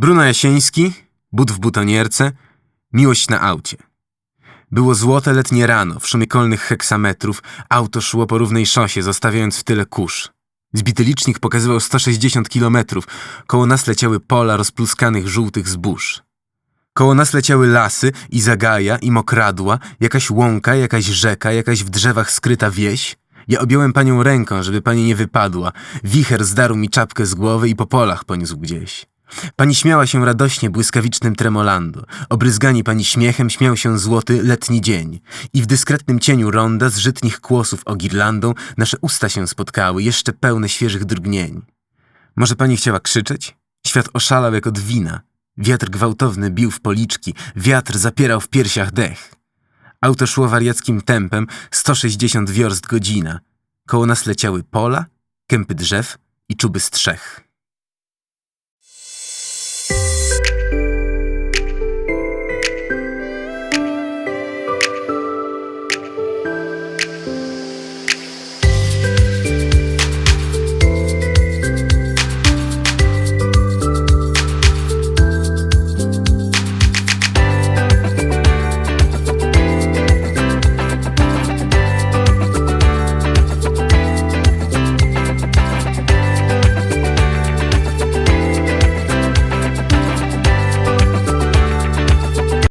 Bruno Jasieński, but w butonierce, miłość na aucie. Było złote letnie rano, w szumie kolnych heksametrów, auto szło po równej szosie, zostawiając w tyle kurz. Zbity licznik pokazywał 160 kilometrów, koło nas leciały pola rozpluskanych żółtych zbóż. Koło nas leciały lasy i zagaja i mokradła, jakaś łąka, jakaś rzeka, jakaś w drzewach skryta wieś. Ja objąłem panią ręką, żeby pani nie wypadła. Wicher zdarł mi czapkę z głowy i po polach poniósł gdzieś. Pani śmiała się radośnie błyskawicznym tremolando. Obryzgani pani śmiechem śmiał się złoty letni dzień. I w dyskretnym cieniu ronda z żytnich kłosów o girlandą nasze usta się spotkały, jeszcze pełne świeżych drgnień. Może pani chciała krzyczeć? Świat oszalał jak od wina. Wiatr gwałtowny bił w policzki, wiatr zapierał w piersiach dech. Auto szło wariackim tempem 160 wiorst godzina. Koło nas leciały pola, kępy drzew i czuby strzech.